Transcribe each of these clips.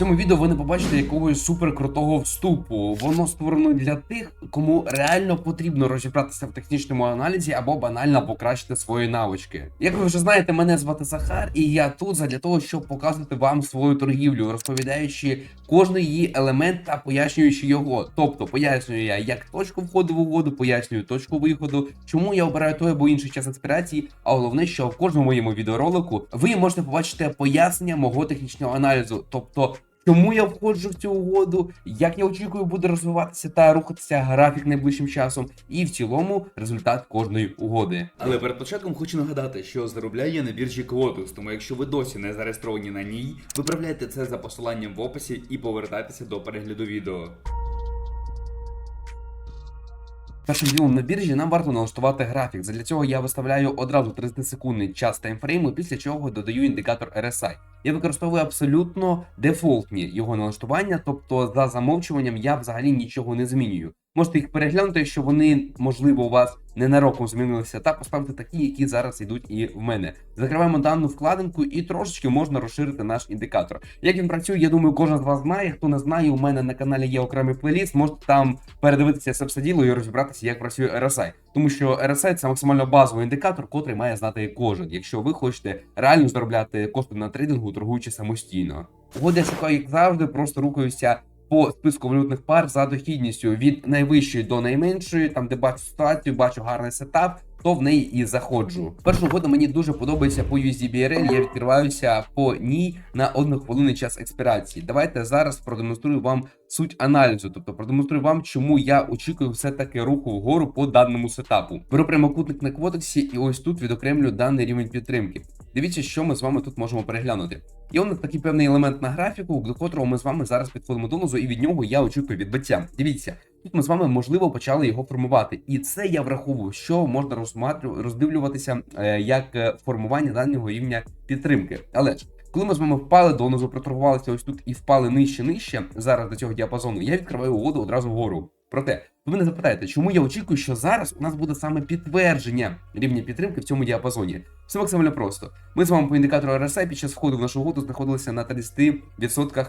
цьому відео ви не побачите якогось суперкрутого вступу. Воно створено для тих, кому реально потрібно розібратися в технічному аналізі або банально покращити свої навички. Як ви вже знаєте, мене звати Захар, і я тут задля того, щоб показувати вам свою торгівлю, розповідаючи кожний її елемент та пояснюючи його. Тобто пояснюю я, як точку входу в угоду, пояснюю точку виходу, чому я обираю той або інший час експірації. А головне, що в кожному моєму відеоролику ви можете побачити пояснення мого технічного аналізу, тобто. Чому я входжу в цю угоду, як я очікую буде розвиватися та рухатися графік найближчим часом, і в цілому результат кожної угоди. Але перед початком хочу нагадати, що заробляє на біржі Квотус, тому якщо ви досі не зареєстровані на ній, виправляйте це за посиланням в описі і повертайтеся до перегляду відео. Першим ділом на біржі нам варто налаштувати графік. Задля цього я виставляю одразу 30-секундний час таймфрейму, після чого додаю індикатор RSI. Я використовую абсолютно дефолтні його налаштування, тобто за замовчуванням я взагалі нічого не змінюю. Можете їх переглянути, якщо вони, можливо, у вас ненароком змінилися, та поставити такі, які зараз йдуть і в мене. Закриваємо дану вкладинку і трошечки можна розширити наш індикатор. Як він працює, я думаю, кожен з вас знає. Хто не знає, у мене на каналі є окремий плейліст. Можете там передивитися це все діло і розібратися, як працює RSI. Тому що RSI це максимально базовий індикатор, котрий має знати кожен, якщо ви хочете реально заробляти кошти на трейдингу, торгуючи самостійно. Угоди шукаю, як завжди, просто рухаюся по списку валютних пар за дохідністю від найвищої до найменшої, там де бачу ситуацію, бачу гарний сетап. То в неї і заходжу. Перша угода мені дуже подобається по USDBRL, Я відкриваюся по ній на одну хвилину час експірації. Давайте зараз продемонструю вам суть аналізу, тобто продемонструю вам, чому я очікую все таки руху вгору по даному сетапу. Беру прямокутник на квотексі, і ось тут відокремлю даний рівень підтримки. Дивіться, що ми з вами тут можемо переглянути. Є у такий певний елемент на графіку, до котрого ми з вами зараз підходимо донизу, і від нього я очікую відбиття. Дивіться, тут ми з вами можливо почали його формувати, і це я враховую, що можна роздивлюватися е, як е, формування даного рівня підтримки. Але ж коли ми з вами впали донизу, проторгувалися ось тут і впали нижче нижче зараз до цього діапазону, я відкриваю угоду одразу вгору. Проте, ви мене запитаєте, чому я очікую, що зараз у нас буде саме підтвердження рівня підтримки в цьому діапазоні? Все максимально просто. Ми з вами по індикатору RSI під час входу в нашу угоду знаходилися на 30% е,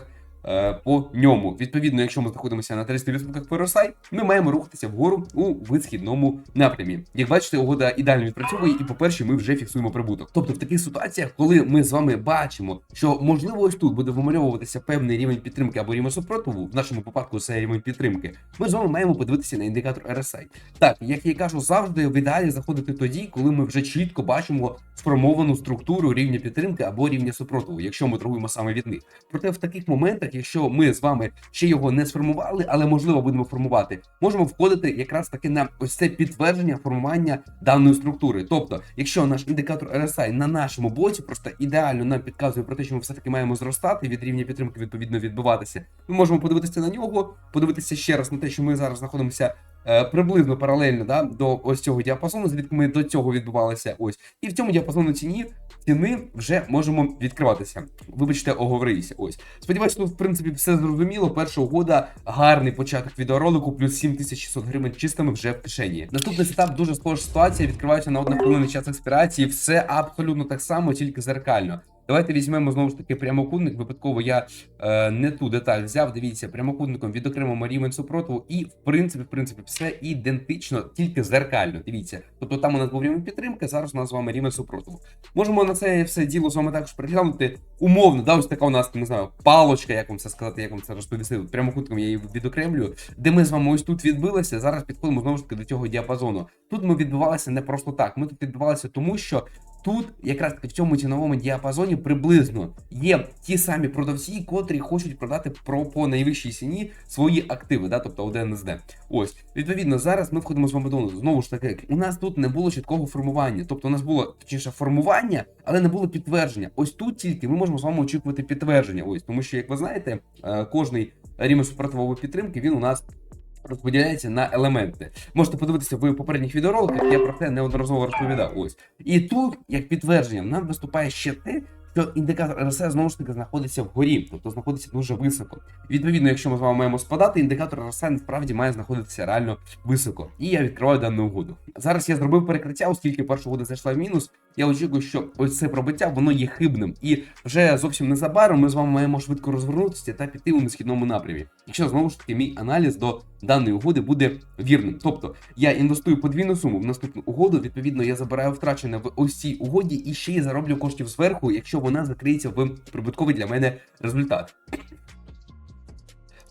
по ньому. Відповідно, якщо ми знаходимося на 30% по ми маємо рухатися вгору у висхідному напрямі. Як бачите, угода ідеально відпрацьовує, і по-перше, ми вже фіксуємо прибуток. Тобто, в таких ситуаціях, коли ми з вами бачимо, що можливо ось тут буде вимальовуватися певний рівень підтримки або рівень супротиву, в нашому випадку це рівень підтримки, ми з вами маємо подивитися на індикатор RSI. Так, як я кажу, завжди в ідеалі заходити тоді, коли ми вже чітко бачимо сформовану структуру рівня підтримки або рівня супротиву, якщо ми торгуємо саме від них. Проте в таких моментах, якщо ми з вами ще його не сформували, але можливо будемо формувати, можемо входити якраз таки на ось це підтвердження формування даної структури. Тобто, якщо наш індикатор RSI на нашому боці просто ідеально нам підказує про те, що ми все таки маємо зростати від рівня підтримки, відповідно відбиватися, ми можемо подивитися на нього, подивитися ще раз на те, що ми зараз знаходимося приблизно паралельно да, до ось цього діапазону, звідки ми до цього відбувалися. Ось, і в цьому діапазону ціні ціни вже можемо відкриватися. Вибачте, оговорився. Ось. Сподіваюсь, тут в принципі все зрозуміло. Перша угода, гарний початок відеоролику, плюс 7600 гривень чистими вже в кишені. Наступний сетап дуже схожа ситуація. Відкриваються на одну хвилину час експірації. Все абсолютно так само, тільки зеркально. Давайте візьмемо знову ж таки прямокутник. Випадково я е, не ту деталь взяв. Дивіться, прямокутником відокремимо рівень супротиву, і в принципі, в принципі, все ідентично, тільки зеркально. Дивіться. Тобто там у нас був рівень підтримки, зараз у нас з вами рівень супротиву. Можемо на це все діло з вами також переглянути. Умовно, да, ось така у нас не знаю, палочка, як вам це сказати, як вам це розповісти. Прямокутком я її відокремлюю, де ми з вами ось тут відбилися. Зараз підходимо знову ж таки до цього діапазону. Тут ми відбивалися не просто так. Ми тут відбивалися тому, що тут, якраз в цьому ціновому діапазоні, приблизно є ті самі продавці, котрі хочуть продати про по найвищій ціні свої активи, да, тобто ОДНСД. Ось відповідно, зараз ми входимо з вами до знову ж таки. У нас тут не було чіткого формування, тобто у нас було точніше формування, але не було підтвердження. Ось тут тільки ми можемо з вами очікувати підтвердження. Ось тому, що як ви знаєте, е, кожний рівень супротивової підтримки він у нас розподіляється на елементи. Можете подивитися в попередніх відеороликах, я про це неодноразово розповідав. Ось. І тут, як підтвердження, нам виступає ще те, що індикатор RSI знову ж таки знаходиться вгорі, тобто знаходиться дуже високо. Відповідно, якщо ми з вами маємо спадати, індикатор RSI насправді має знаходитися реально високо. І я відкриваю дану угоду. Зараз я зробив перекриття, оскільки перша угода зайшла в мінус. Я очікую, що ось це пробиття воно є хибним, і вже зовсім незабаром ми з вами маємо швидко розвернутися та піти у несхідному напрямі. Якщо знову ж таки мій аналіз до даної угоди буде вірним. Тобто я інвестую подвійну суму в наступну угоду. Відповідно, я забираю втрачене в ось цій угоді і ще й зароблю коштів зверху, якщо вона закриється в прибутковий для мене результат.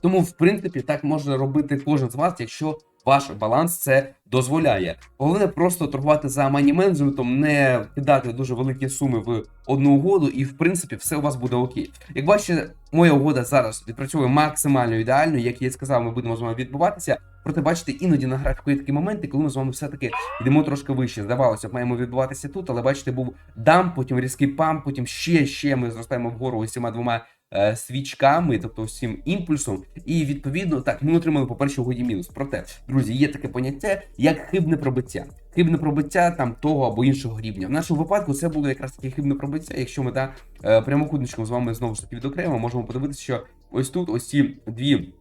Тому, в принципі, так може робити кожен з вас, якщо ваш баланс це дозволяє. Головне просто торгувати за мані менеджментом, не кидати дуже великі суми в одну угоду, і в принципі все у вас буде окей. Як бачите, моя угода зараз відпрацьовує максимально ідеально, як я сказав, ми будемо з вами відбуватися. Проте бачите, іноді на графіку є такі моменти, коли ми з вами все-таки йдемо трошки вище. Здавалося, б, маємо відбуватися тут, але бачите, був дам, потім різкий пам, потім ще ще ми зростаємо вгору цими двома свічками, тобто всім імпульсом. І відповідно так ми отримали по першій угоді мінус. Проте, друзі, є таке поняття як хибне пробиття. Хибне пробиття там того або іншого рівня. В нашому випадку це було якраз таке хибне пробиття. Якщо ми та е, прямокутничком з вами знову ж таки відокремо, можемо подивитися, що ось тут ось ці дві.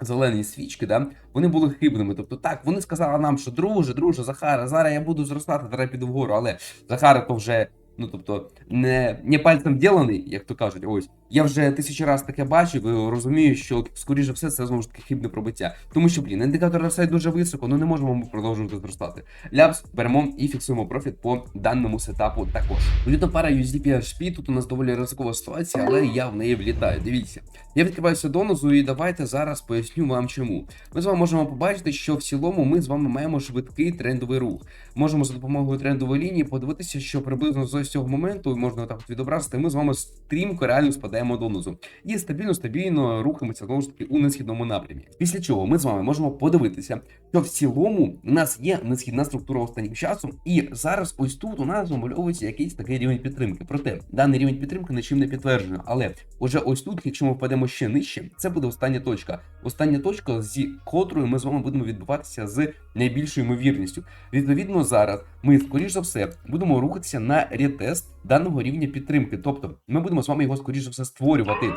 Зелені свічки, да, вони були хибними. Тобто, так, вони сказали нам, що друже, друже, Захара, зараз я буду зростати, зараз піду вгору, але Захара то вже, ну тобто, не, не пальцем ділений, як то кажуть, ось. Я вже тисячі разів таке бачив і розумію, що скоріше все це знову ж таки хибне пробиття. Тому що, блін, індикатор RSI дуже високо, ну не можемо продовжувати зростати. Ляпс беремо і фіксуємо профіт по даному сетапу також. Валютна пара USD PHP, тут у нас доволі ризикова ситуація, але я в неї влітаю. Дивіться. Я відкриваюся донозу, і давайте зараз поясню вам чому. Ми з вами можемо побачити, що в цілому ми з вами маємо швидкий трендовий рух. Можемо за допомогою трендової лінії подивитися, що приблизно з ось цього моменту можна так відобразити. Ми з вами стрімко реально спадаємо донозу і стабільно стабільно рухаємося знову ж таки у несхідному напрямі. Після чого ми з вами можемо подивитися, що в цілому у нас є несхідна структура останнім часом, і зараз ось тут у нас замальовується якийсь такий рівень підтримки. Проте даний рівень підтримки нічим не підтверджено. Але уже ось тут, якщо ми впадемо ще нижче, це буде остання точка. Остання точка, з котрою ми з вами будемо відбуватися з найбільшою ймовірністю. Відповідно, зараз ми, скоріш за все, будемо рухатися на ретест даного рівня підтримки. Тобто, ми будемо з вами його скоріш за все створювати.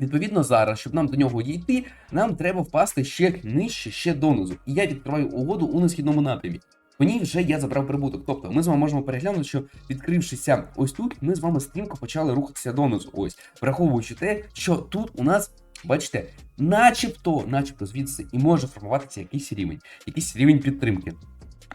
Відповідно, зараз, щоб нам до нього дійти, нам треба впасти ще нижче, ще донизу. І я відкриваю угоду у несхідному напрямі. По ній вже я забрав прибуток. Тобто ми з вами можемо переглянути, що відкрившися ось тут, ми з вами стрімко почали рухатися донизу. Ось, враховуючи те, що тут у нас, бачите, начебто, начебто звідси і може формуватися якийсь рівень, якийсь рівень підтримки.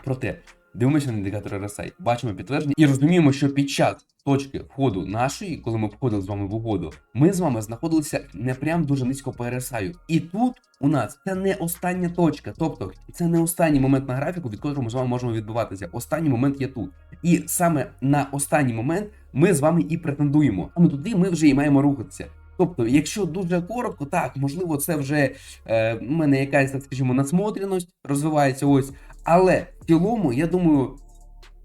Проте. Дивимося на індикатор RSI, бачимо підтвердження і розуміємо, що під час точки входу нашої, коли ми входили з вами в угоду, ми з вами знаходилися не прям дуже низько по RSI. І тут у нас це не остання точка, тобто це не останній момент на графіку, від котрого ми з вами можемо відбуватися. Останній момент є тут. І саме на останній момент ми з вами і претендуємо. А ми туди ми вже і маємо рухатися. Тобто, якщо дуже коротко, так можливо, це вже е, в мене якась, так скажімо, насмотреність розвивається ось. Але в цілому, я думаю,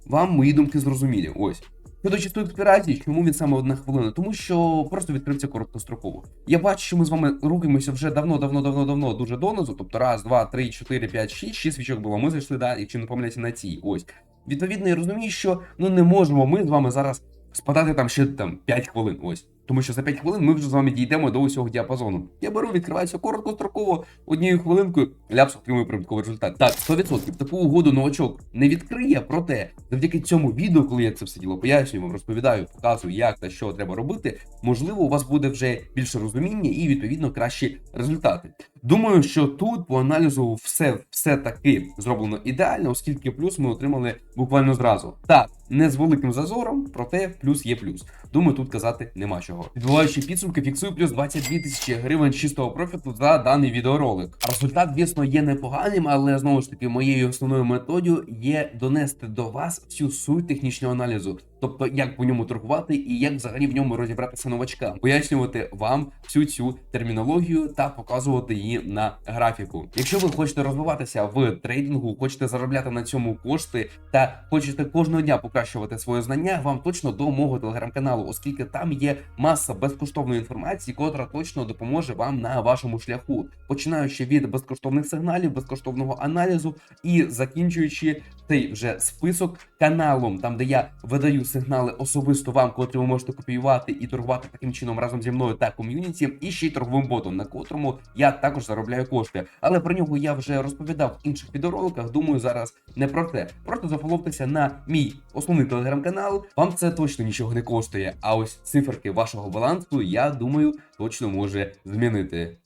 вам мої думки зрозумілі. Ось. Щодо чистої експірації, чому він саме одна хвилина? Тому що просто відкрився короткостроково. Я бачу, що ми з вами рухаємося вже давно, давно, давно, давно дуже донизу. Тобто раз, два, три, чотири, п'ять, шість, шість свічок було. Ми зайшли, да, якщо не помиляюся, на цій. Ось. Відповідно, я розумію, що ну не можемо ми з вами зараз спадати там ще там 5 хвилин. Ось. Тому що за 5 хвилин ми вже з вами дійдемо до усього діапазону. Я беру, відкриваюся короткостроково, однією хвилинкою ляпс отримує прибутковий результат. Так, 100%. Таку угоду новачок не відкриє, проте завдяки цьому відео, коли я це все діло пояснюю, вам розповідаю, показую, як та що треба робити, можливо, у вас буде вже більше розуміння і відповідно кращі результати. Думаю, що тут по аналізу все, все таки зроблено ідеально, оскільки плюс ми отримали буквально зразу. Так, не з великим зазором, проте плюс є плюс. Думаю, тут казати нема чого. Відбуваючи підсумки, фіксую плюс 22 тисячі гривень чистого профіту за даний відеоролик. Результат, звісно, є непоганим, але знову ж таки, моєю основною методою є донести до вас всю суть технічного аналізу. Тобто, як по ньому торгувати і як взагалі в ньому розібратися новачкам, пояснювати вам всю цю термінологію та показувати її на графіку. Якщо ви хочете розвиватися в трейдингу, хочете заробляти на цьому кошти та хочете кожного дня покращувати своє знання, вам точно до мого телеграм-каналу, оскільки там є маса безкоштовної інформації, котра точно допоможе вам на вашому шляху, починаючи від безкоштовних сигналів, безкоштовного аналізу і закінчуючи цей вже список каналом, там де я видаю сигнали особисто вам, котрі ви можете копіювати і торгувати таким чином разом зі мною та ком'юніті, і ще й торговим ботом, на котрому я також заробляю кошти. Але про нього я вже розповідав в інших відеороликах. Думаю, зараз не про те. Просто зафоловтеся на мій особистий основний телеграм-канал, вам це точно нічого не коштує. А ось циферки вашого балансу, я думаю, точно може змінити.